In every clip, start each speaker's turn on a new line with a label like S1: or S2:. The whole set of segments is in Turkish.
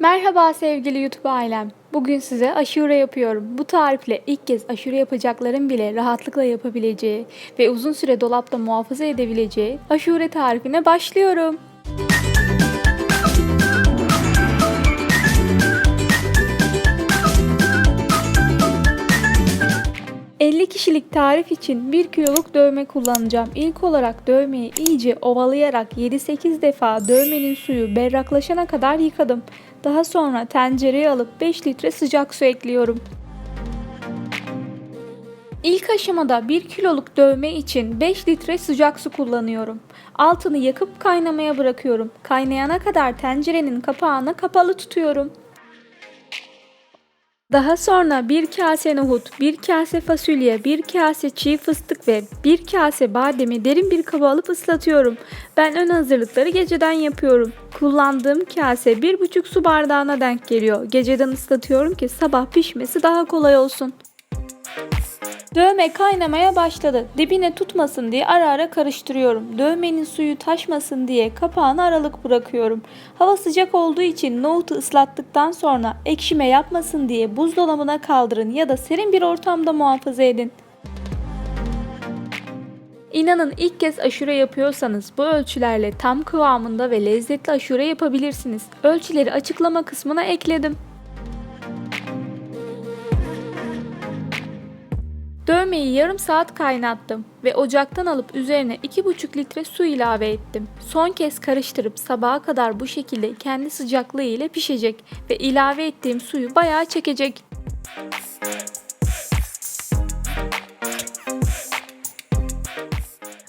S1: Merhaba sevgili YouTube ailem. Bugün size aşure yapıyorum. Bu tarifle ilk kez aşure yapacakların bile rahatlıkla yapabileceği ve uzun süre dolapta muhafaza edebileceği aşure tarifine başlıyorum. ...50 kişilik tarif için 1 kiloluk dövme kullanacağım. İlk olarak dövmeyi iyice ovalayarak 7-8 defa dövmenin suyu berraklaşana kadar yıkadım. Daha sonra tencereye alıp 5 litre sıcak su ekliyorum. İlk aşamada 1 kiloluk dövme için 5 litre sıcak su kullanıyorum. Altını yakıp kaynamaya bırakıyorum. Kaynayana kadar tencerenin kapağını kapalı tutuyorum. Daha sonra bir kase nohut, bir kase fasulye, bir kase çiğ fıstık ve bir kase bademi derin bir kaba alıp ıslatıyorum. Ben ön hazırlıkları geceden yapıyorum. Kullandığım kase 1,5 su bardağına denk geliyor. Geceden ıslatıyorum ki sabah pişmesi daha kolay olsun. Dövme kaynamaya başladı. Dibine tutmasın diye ara ara karıştırıyorum. Dövmenin suyu taşmasın diye kapağını aralık bırakıyorum. Hava sıcak olduğu için nohutu ıslattıktan sonra ekşime yapmasın diye buzdolabına kaldırın ya da serin bir ortamda muhafaza edin. İnanın ilk kez aşure yapıyorsanız bu ölçülerle tam kıvamında ve lezzetli aşure yapabilirsiniz. Ölçüleri açıklama kısmına ekledim. Dövmeyi yarım saat kaynattım ve ocaktan alıp üzerine 2,5 litre su ilave ettim. Son kez karıştırıp sabaha kadar bu şekilde kendi sıcaklığı ile pişecek ve ilave ettiğim suyu bayağı çekecek.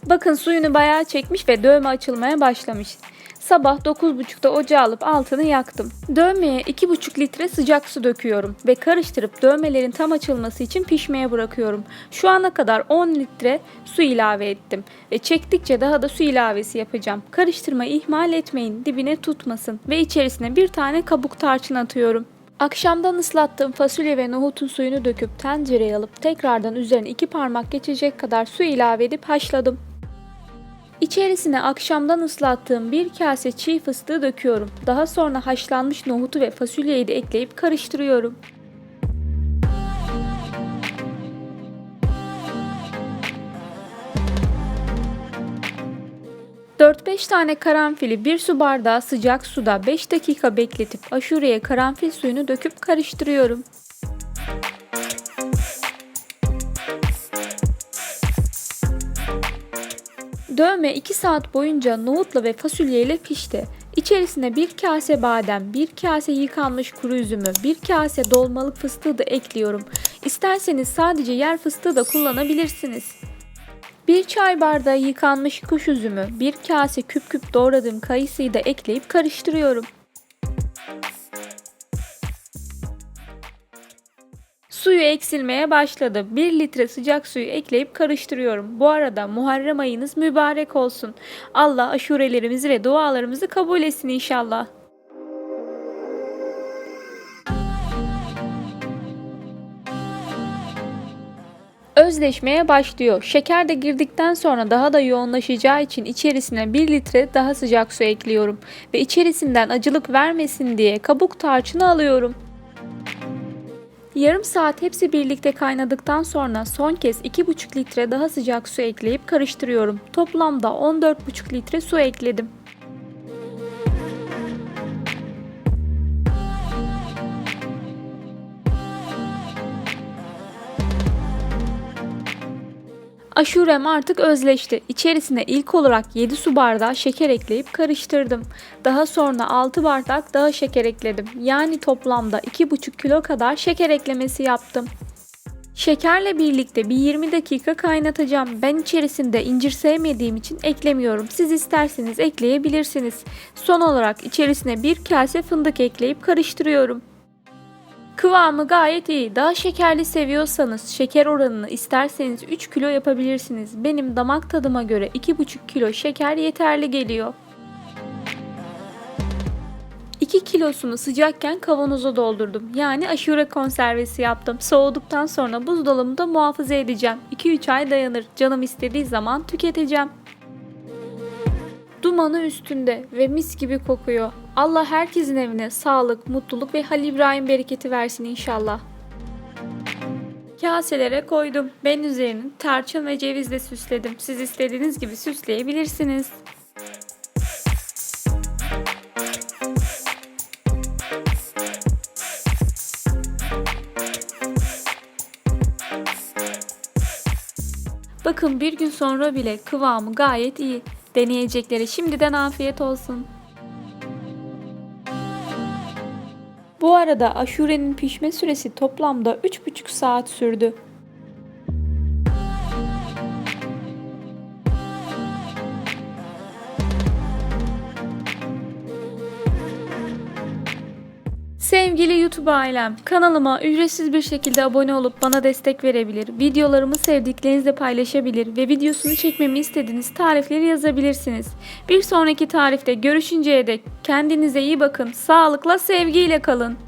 S1: Bakın suyunu bayağı çekmiş ve dövme açılmaya başlamış. Sabah 9.30'da ocağı alıp altını yaktım. Dövmeye 2,5 litre sıcak su döküyorum ve karıştırıp dövmelerin tam açılması için pişmeye bırakıyorum. Şu ana kadar 10 litre su ilave ettim ve çektikçe daha da su ilavesi yapacağım. Karıştırmayı ihmal etmeyin dibine tutmasın ve içerisine bir tane kabuk tarçın atıyorum. Akşamdan ıslattığım fasulye ve nohutun suyunu döküp tencereye alıp tekrardan üzerine iki parmak geçecek kadar su ilave edip haşladım. İçerisine akşamdan ıslattığım bir kase çiğ fıstığı döküyorum. Daha sonra haşlanmış nohutu ve fasulyeyi de ekleyip karıştırıyorum. ...4-5 tane karanfili bir su bardağı sıcak suda 5 dakika bekletip aşureye karanfil suyunu döküp karıştırıyorum. Dövme 2 saat boyunca nohutla ve fasulyeyle pişti. İçerisine bir kase badem, bir kase yıkanmış kuru üzümü, bir kase dolmalık fıstığı da ekliyorum. İsterseniz sadece yer fıstığı da kullanabilirsiniz. Bir çay bardağı yıkanmış kuş üzümü, bir kase küp küp doğradığım kayısıyı da ekleyip karıştırıyorum. Suyu eksilmeye başladı. 1 litre sıcak suyu ekleyip karıştırıyorum. Bu arada Muharrem ayınız mübarek olsun. Allah aşurelerimizi ve dualarımızı kabul etsin inşallah. Özleşmeye başlıyor. Şeker de girdikten sonra daha da yoğunlaşacağı için içerisine 1 litre daha sıcak su ekliyorum ve içerisinden acılık vermesin diye kabuk tarçını alıyorum. Yarım saat hepsi birlikte kaynadıktan sonra son kez 2,5 litre daha sıcak su ekleyip karıştırıyorum. Toplamda 14,5 litre su ekledim. Aşurem artık özleşti. İçerisine ilk olarak 7 su bardağı şeker ekleyip karıştırdım. Daha sonra 6 bardak daha şeker ekledim. Yani toplamda 2,5 kilo kadar şeker eklemesi yaptım. Şekerle birlikte bir 20 dakika kaynatacağım. Ben içerisinde incir sevmediğim için eklemiyorum. Siz isterseniz ekleyebilirsiniz. Son olarak içerisine bir kase fındık ekleyip karıştırıyorum. Kıvamı gayet iyi. Daha şekerli seviyorsanız şeker oranını isterseniz 3 kilo yapabilirsiniz. Benim damak tadıma göre 2,5 kilo şeker yeterli geliyor. 2 kilosunu sıcakken kavanoza doldurdum. Yani aşure konservesi yaptım. Soğuduktan sonra buzdolabında muhafaza edeceğim. 2-3 ay dayanır. Canım istediği zaman tüketeceğim. Duman Dumanı üstünde ve mis gibi kokuyor. Allah herkesin evine sağlık, mutluluk ve Halil İbrahim bereketi versin inşallah. Kaselere koydum. Ben üzerini tarçın ve cevizle süsledim. Siz istediğiniz gibi süsleyebilirsiniz. Bakın bir gün sonra bile kıvamı gayet iyi. Deneyeceklere şimdiden afiyet olsun. Bu arada aşurenin pişme süresi toplamda 3,5 saat sürdü. Sevgili YouTube ailem, kanalıma ücretsiz bir şekilde abone olup bana destek verebilir, videolarımı sevdiklerinizle paylaşabilir ve videosunu çekmemi istediğiniz tarifleri yazabilirsiniz. Bir sonraki tarifte görüşünceye dek kendinize iyi bakın, sağlıkla, sevgiyle kalın.